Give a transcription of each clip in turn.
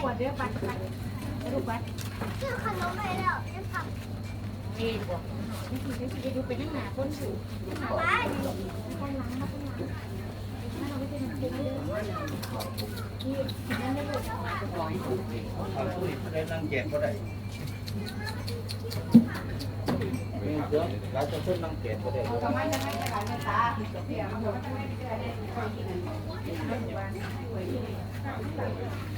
ขวดเด้อปัดปัดลูกปัดชื่อขนมไปแล้วยังเอ๊ะบอกนี่คือนี่คือดูเป็นนั่งหนาคนสูงหนาำไปข้างหลังข้างหลังถ้าเราไม่เป็นเด็กเลยนี่นั่นไม่หลุดเอาตู้นี้ได้นั่งแจกก็ได้เดี๋ยวเราจะขึ้นนั่งแจกก็ได้ทำไมจะไม่ขายไม่ตาเดี๋ยวมันจะไม่ได้ได้คนกิน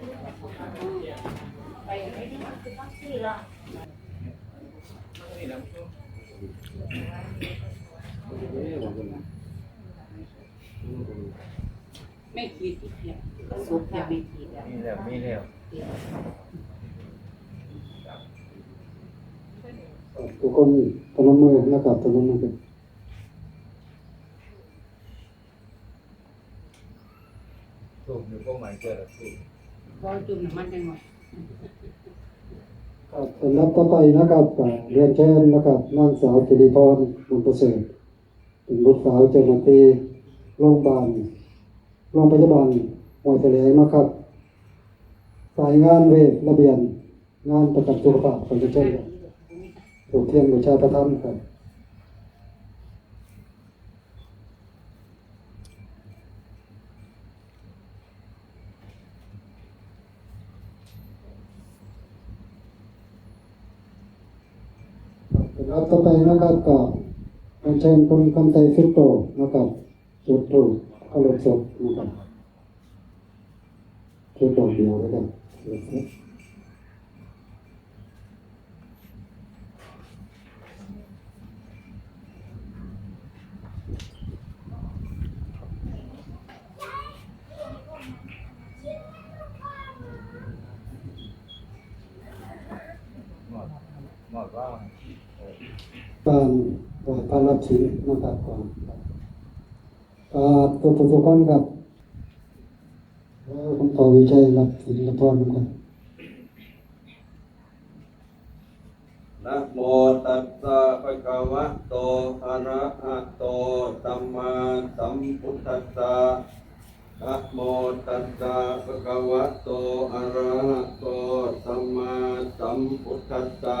ไรเครื่องตู้แจกปัดก็เปลี่ยนสิฟ้ากันเนี่ยไม่ขีดเนี่ยซุปเนี่ไม่ขีดอะมีแล้วมีแล้วทุกคนพนมมือนะครับพนมมือกันถูกอยู่พวกใหม่เกิดแล้วถูก พอจุ่มน้ำมันจังหน่อยครับสำหรับต่อไปนะครับเรียนเชิญนะครับนางสาวสิริพรบุญประเสริฐเป็นบุตรสาวเจ้าหน้าที่โรงพยาบาลโรงพยาบาลหวยแถลงนะครับ สายงานเวทระเบียน งานประกันสุขภาพของเจ้าครับถูกเทียนประชาประทับครับ ค รับต่อไปนะครับก็เรียนเชิญคุณคำใจฟิตโตนะครับจุดถูกก็ลงศพนะครับจุดดอกเดียวแล้วกัน หมดหมดว่า การไหวพระรับศีลนะครับก่อนอ่าตัวทุกคนครับผมขอวิจัยรับศีลรับพรเหมือนกันนะโมตัสสะภะคะวะโตอะระหะโตสัมมาสัมพุทธัสสะนะโมตัสสะภะคะวะโตอะระหะโตสัมมาสัมพุทธัสสะ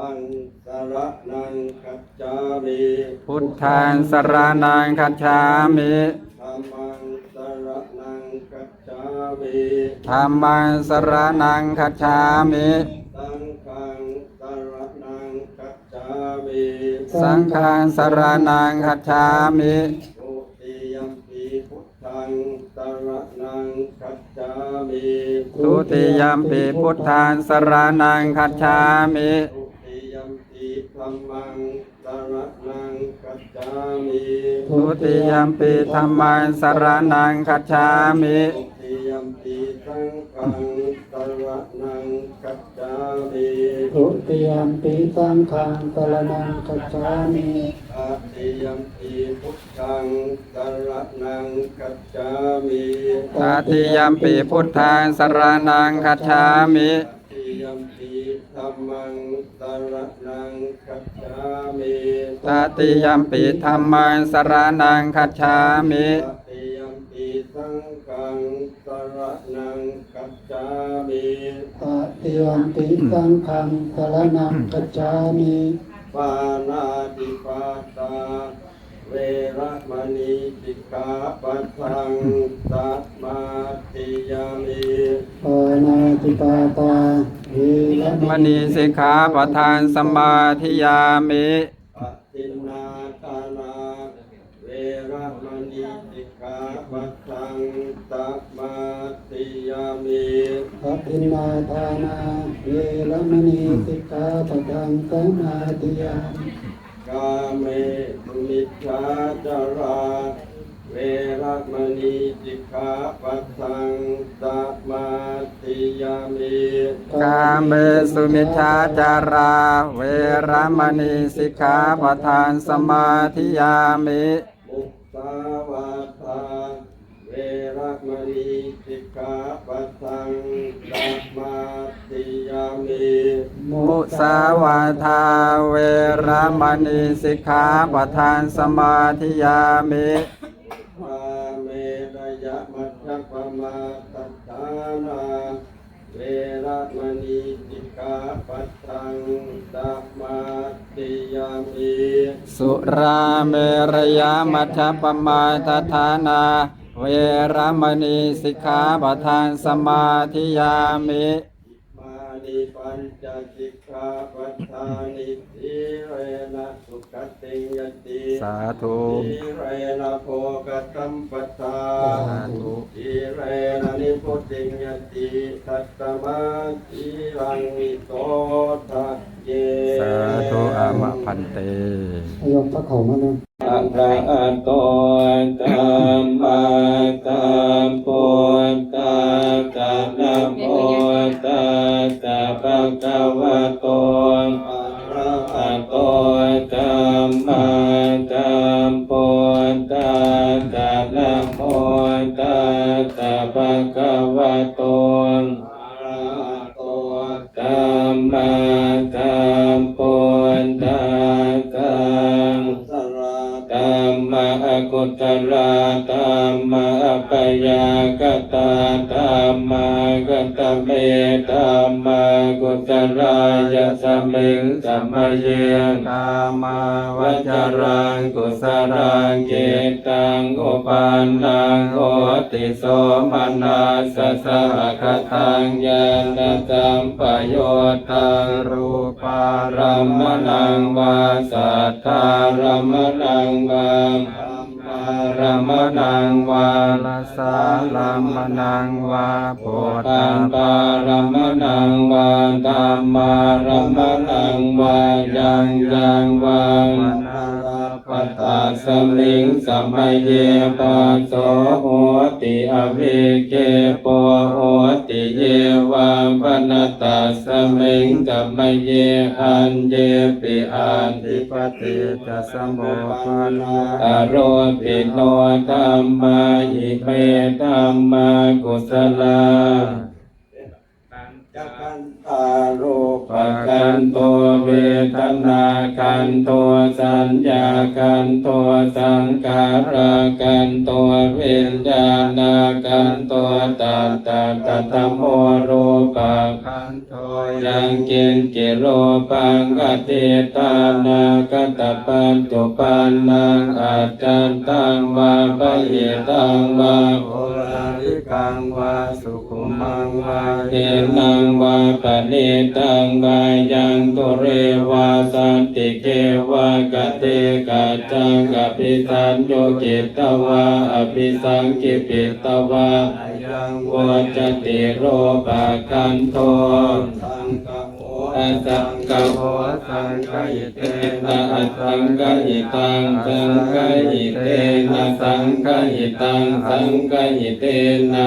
พุทธังสรณังคัจฉามิพุทธังสรณังคัจฉามิธัมมังสรณังคัจฉามิธัมมังสรณังคัจฉามิสังฆังสรณังคัจฉามิสังฆังสรณังคัจฉามิทุติยัมปีพุทธังสรณังคัจฉามิทุติยัมปิพุทธังสรณังคัจฉามิทุติยัมปี ธัมมังสรณังคัจฉามิทุติยัมปิธัมมังสรณังคัจฉามิทุติยัมปีสังฆังสรณังคัจฉามิทุติยมปีสังฆังสรณังคัจฉามิตติยัมปีพุทธังสรณังคัจฉามิตาติยัมปิพุทธังสรณังคัจฉามิตติยัมปี ธัมมังสรณังคัจฉามิตาติยัมปิธัมมังสรณังคัจฉามิตติยัมปีสังฆังสรณังคัจฉามิตติยมปีสังฆังสรณังคัจฉามิปานาติปาตาเวเวระมณีสิกขาปัทังสัมมาทิยามิปานาติปาตาเวร มมณีสิกขาปทานสมาธิยามิปฏินนาทานาเวระมณีสิกขาปัทังสัมมาทิยามิปฏินนาทานาเวรมณีสิกขาปทังสมาธิยามิกาเมสุมิชฌาจารา เวระมณีสิกขาปัทังสัมมาทิยามิกาเมสุมิชฌาจารา เวรมณีสิกขาปทานสมาธิยามิมุสาวาทาเวระมณีสิกขาปัทังสัมมาทิยามิมุสาวาทาเวรมณีสิกขาปทานสมาธิยามิมาเมร ยะมัจจปมาตัฏฐานาเวระมณีสิกขาปัทังสัมมาทิยามิสุราเมรยมัชฌปมาทฐานา เวรมณีสิกขาปทานสมาธิยามิมานิปัญจสิกขาปัฏฐานิสีเร นะสุขติงยติสาธุสีเรนะโภกตัมปทาสาธุสีเรนะนิพุติงยติสัตตมาสีรังวิโตทัจเยสาธุอามะพันเตยมพระเขามานะอะระหะโตตัมมาตัมปุตตะกะนะโมตัสสะภะคะวะโตอะระหะ โกตัมาตัมปุตตาลโมตาตาปะกวะโตอะโกตมาตามปุตา มมากุตระธัมมาปยากตาธัมมากตเมธัมมากุตรายะสมิงสัมเยกามาวจรังกุสรังเกตังอุปันนังโหติโสมนัสสะคทังยานตัมปโยตังรูปารมนังวาสัทธารมนังวารมนังวาลสาลมนังวาโพธัมปารมนังวาตัมมารมนังวายังยังวามนา ปตาสมิงสัมมเยปัสโสโหติอภิเกโปโหติเยวามปนตัสสมิงสัมมเยอันเยปิอันติปติจะสมโภปนาอโรปิโนธัมมาหิเมธัมมากุสลาจักันตารู ปกันตัวเวทนากันตัวสัญญากันตัวสังขารกันตัววิญญาณกันตัวตัตตะตัตตะโมรูปะขันโทยังเกินกิโลปังกติตานาคตปันตุปันนังอาจันตังวาปะหิตังวาโอราลิกังวาสุขุมังวาเทนังวาปณิตังวายังตุเรวาสันติเกวากเตกาจังอภิสันโยกิตวาอภิสังกิปิตวายังวัจติโรปะกันโทสังกโหสังกโหสังกหิเตนะสังกหิตังสังกหิเตนะสังกหิตังสังกหิเตนะ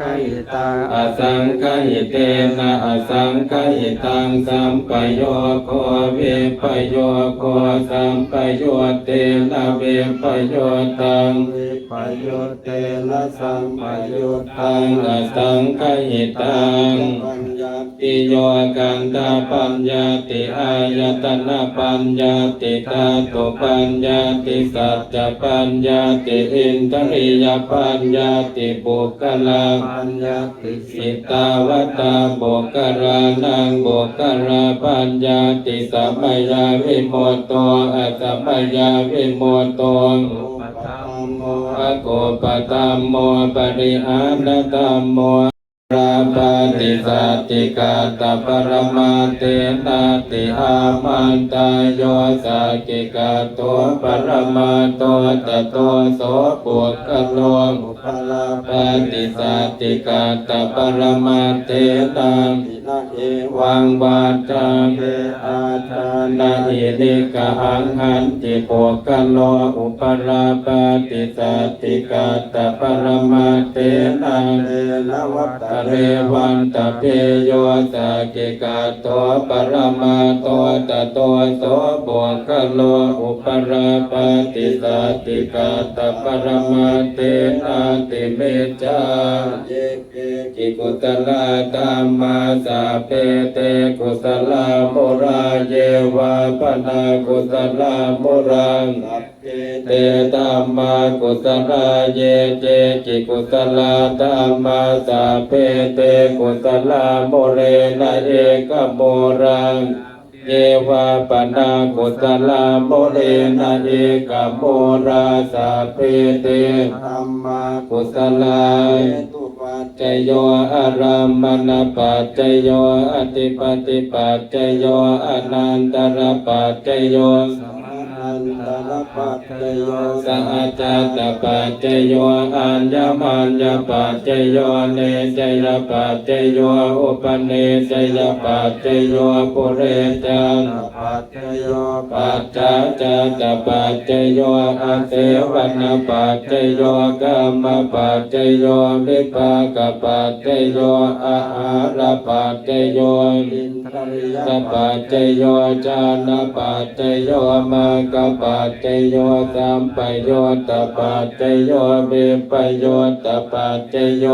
สังกหิตังอสังกหิเตนะอสังกหิตังสัมปโยโควิปโยโคสัมปโยเตนะวิปโยตังวิปโยเตนะสัมปโยตังอสังกหิตังปัญญา ติโยกันตาปัญญาติอายตนะปัญญาติธาตุปัญญาติสัจจะปัญญาติอินทริยปัญญาติบุคลาปัญญาติสิตาวตาบุคลานังบุคลาปัญญาติสัมมยาวิโมตโตอัสสัมมยาวิโมตโตภะโกปะตัมโมปริหานตัมโม ราปฏิสัติกาตปรมาเตนาติอามันตายโยสักิกาตัวปรมาตัวตโตัวโสปุกโลมุ ปลาปฏิสัติกาตปรมาเตนาตินาเอวังบาจาเมอาทานาอินิกะหังหันติปุกขโลอุปราปฏิสัติกาตปรมาเตนาเรนวัตตเรวันตะเพโยสะกิกาโตปรมาโตตะโตโสบุคโลอุปราปฏิสัติกาตปรมาเตนาติเมจาเยเกกิกุตลาตัมมาสาเพเตกุสลาโมราเยวาปนากุสลาโมรังเตตัมมากุสลาเยเจจิกุสลาตัมมาสาเพเตกุสลาโมเรนะเอกโมรัง เยวาปนากุตลาโมเรนะเอกโมราสาเพเตธรรมากุตลาตุปัจจโยอารามมณปัจจโยอติปติปัจจโยอนันตระปัจจโยอั นตรปัจจโยสัจจตปัจจโยอัญญมัญญปัจจโยเนจยปัจจโยอุปเนจยปัจจโยปุเรจันปัจจโยปัจจจตปัจจโยอาเสวนปัจจโยกรรมปัจจโยวิปากปัจจโยอาหารปัจจโยอินทริยปัจจโยจานปัจจโยมากปัจจโยสัมปโยตปัจจโยวิปโยตปัจจโย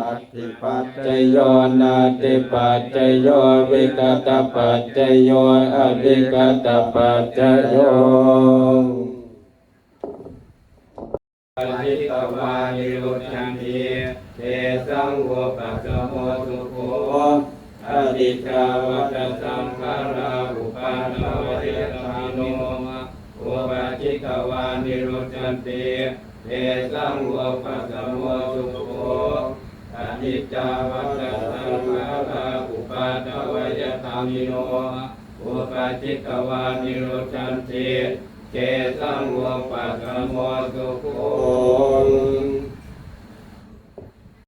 อัติปัจจโยนาติปัจจโยวิกตปัจจโยอวิกตปัจจโยปฏิตวานิโรชันติเตสังโฆปัสสะโมสุโขอดิจาวัตสังขาราอุปาณว วานิโรจันติเตสังวปัสสะโมสุโขอดิจาวัตสังขาราอุปาทวเรตานิโนอุปาจิตวานิโรจันติเจสังวปัสสะโมสุโข